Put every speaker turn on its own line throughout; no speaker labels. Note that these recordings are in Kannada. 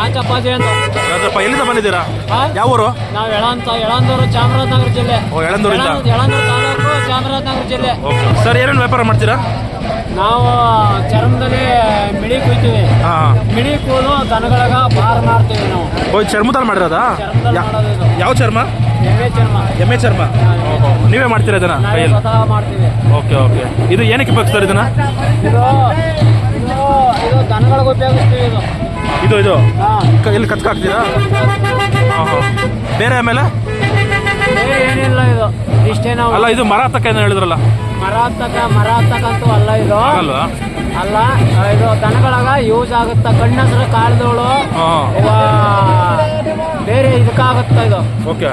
ರಾಜಪ್ಪಾಜಿ ಅಂತ.
ರಾಜಪ್ಪ ಎಲ್ಲಿಂದ ಬಂದಿದ್ದೀರಾ? ಯಾವ ಊರು?
ನಾವು ಎಳಂತ ಎಳಂದೂರು ಚಾಮರಾಜನಗರ ಜಿಲ್ಲೆ.
ಓ ಎಳಂದೂರಿಂದ
ಎಳಂದ- ಎಳಂದೂರು ತಾಲೂಕು ಚಾಮರಾಜನಗರ ಜಿಲ್ಲೆ.
ಓಕೆ. ಸರ್ ಏನೇನು ವ್ಯಾಪಾರ ಮಾಡ್ತೀರಾ?
ನಾವು ಚರ್ಮದಲ್ಲಿ ಮಿಡಿ ಕುಯ್ತೀವಿ.
ಹಾಂ.
ಮಿಡಿ ಕೂಲು ದನಗಳಾಗ ಬಾರ್ ಮಾಡ್ತೀವಿ ನಾವು.
ಓ ಚರ್ಮದಲ್ಲಿ ಮಾಡಿರೋದಾ? ಯಾವ ಚರ್ಮ?
ಎಮ್ಮೆ ಚರ್ಮ.
ಎಮ್ಮೆ ಚರ್ಮ? ನೀವೇ ಮಾಡ್ತೀರಾ ಇದನ್ನ
ಸ್ವತಃ ಮಾಡ್ತೀವಿ.
Okay okay. ಇದು ಏನಕ್ಕೆ ಉಪಯೋಗಿಸ್ತಾರೆ ಇದನ್ನ?
ಇದು ಇದು ಇದು ದನಗಳಿಗೆ ಉಪಯೋಗಿಸ್ತೀವಿ ಇದು.
ಇದು ಇದು. ಇಲ್ಲಿ ಕತ್ಕ ಹಾಕ್ತೀರಾ ಹಾಂ ಹಾಂ ಬೇರೆ ಆಮೇಲೆ
ಏನಿಲ್ಲ ಇದು. ಇಷ್ಟೇ ನಾವು
ಅಲ್ಲ ಇದು ಮರ ಏನೋ ಹೇಳಿದ್ರಲ್ಲ.
ಮರ ಹತ್ತಕ ಮರ ಅಲ್ಲ ಇದು.
ಅಲ್ಲ?
ಅಲ್ಲ ಇದು ದನಗಳಾಗ ಯೂಸ್ ಆಗುತ್ತ? ಕಣ್ಣಸ್ರ ಕಾಳದೋಳು ಬೇರೆ ಇದಕ್ಕಾಗುತ್ತ ಇದು?
ಓಕೆ.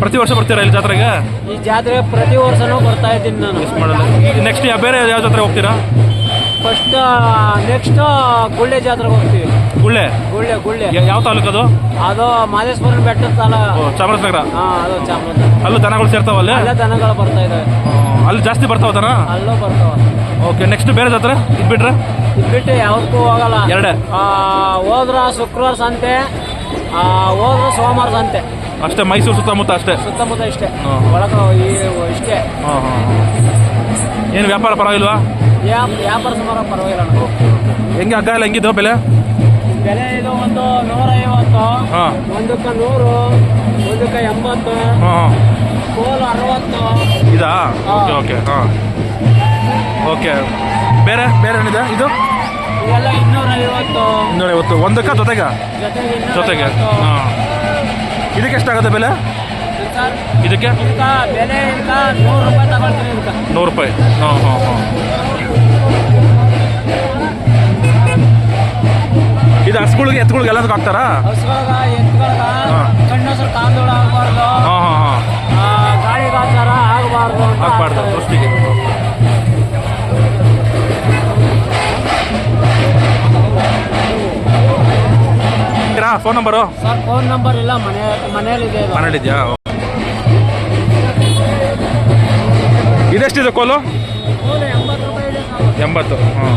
ಪ್ರತಿ ವರ್ಷ ಬರ್ತೀರಾ ಇಲ್ಲಿ ಜಾತ್ರೆಗೆ?
ಈ ಜಾತ್ರೆ ಪ್ರತಿ ವರ್ಷನೂ ಬರ್ತಾ ಇದ್ದೀನಿ ನಾನು.
ಮಿಸ್ ಮಾಡಲ್ಲ. ನೆಕ್ಸ್ಟ್ ಬೇರೆ ಯಾವ ಜಾತ್ರೆ ಹೋಗ್ತೀರಾ?
ಫಸ್ಟ್ ನೆಕ್ಸ್ಟ್ ಗುಳ್ಳೆ ಜಾತ್ರೆಗೆ ಹೋಗ್ತೀವಿ.
ಗುಳ್ಳೆ?
ಗುಳ್ಳೆ ಗುಳ್ಳೆ.
ಯಾವ ತಾಲೂಕು ಅದು?
ಅದು ಮಾದೇಶ್ವರನ ಬೆಟ್ಟದ ತಾಲ.
ಚಾಮರಾಜನಗರ?
ಹಾ ಅದು ಚಾಮರಾಜನಗರ.
ಅಲ್ಲೂ ದನಗಳು ಸೇರ್ತಾವಲ್ಲ? ಅಲ್ಲೇ
ದನಗಳು ಬರ್ತಾ ಇದಾವೆ.
ಅಲ್ಲಿ ಜಾಸ್ತಿ ಬರ್ತಾವ ದನ?
ಅಲ್ಲೂ ಬರ್ತಾವ.
ಓಕೆ ನೆಕ್ಸ್ಟ್ ಬೇರೆ ಜಾತ್ರೆ? ಇದ್ಬಿಟ್ರೆ ಬಿಟ್ರೆ?
ಇದು ಬಿಟ್ಟು ಯಾವ್ದಕ್ಕೂ ಹೋಗಲ್ಲ.
ಎರಡೇ?
ಹೋದ್ರ ಶುಕ್ರವಾರ ಸಂತೆ ಹೋದ್ರ ಸೋಮವಾರ ಸಂತೆ.
ಅಷ್ಟೇ ಮೈಸೂರು ಸುತ್ತಮುತ್ತ ಅಷ್ಟೇ?
ಸುತ್ತಮುತ್ತ ಇಷ್ಟೇ. ಒಳಗೆ ಇಷ್ಟೇ.
ಏನು ವ್ಯಾಪಾರ ಪರವಾಗಿಲ್ವಾ?
ವ್ಯಾಪಾರ ಸುಮಾರು ಪರವಾಗಿಲ್ಲ ಅಣ್ಣ.
ಹೆಂಗೆ ಹಗ್ಗ ಎಲ್ಲ ಹೆಂಗಿದ್ದು ಬೆಲೆ?
ಬೆಲೆ ಇದು ಒಂದು ನೂರ ಐವತ್ತು
ಹಾಂ.
ಒಂದಕ್ಕೆ ನೂರು ಒಂದಕ್ಕೆ ಎಂಬತ್ತು
ಹಾಂ
ಕೋಲು ಅರವತ್ತು.
ಇದಾ? ಓಕೆ ಓಕೆ ಹಾಂ. ಓಕೆ. ಬೇರೆ ಬೇರೆ ಏನಿದೆ? ಇದು?
ಇದೆಲ್ಲ ಇನ್ನೂರ ಐವತ್ತು
ಇನ್ನೂರ ಐವತ್ತು ಒಂದಕ್ಕ ಜೊತೆಗೆ?
ಜೊತೆಗೆ
ಜೊತೆಗೆ. ಹಾಂ. ಇದಕ್ಕೆ ಎಷ್ಟಾಗುತ್ತೆ ಬೆಲೆ?
ಸರ್
ಇದಕ್ಕೆ?
ಇದಕ್ಕ ಬೆಲೆ ಇದಕ್ಕ ನೂರು ರೂಪಾಯಿ ತಗೊಳ್ತೀನಿ ಇದಕ್ಕ.
ನೂರು ರೂಪಾಯಿ. ಹಾಂ ಹಾಂ ಹಾಂ. ಇದು ಹಸ್ಗಳಿಗೆ ಎತ್ತುಗಳಿಗೆ ಎಲ್ಲದಕ್ಕೆ ಹಾಕ್ತಾರಾ? ಹಾ. ಹಾಂ ಹಾಂ ಹಾಕ್ಬಾರ್ದು. ದೃಷ್ಟಿಗೆ phone number
sir phone number ಇಲ್ಲ ಮನೆ ಮನೆಯಲ್ಲಿದೆ ಇದು.
ಮನೇಲಿದ್ಯಾ? ಇದೆಷ್ಟಿದೆ ಕೋಲು? ಎಂಬತ್ತು ಹಾಂ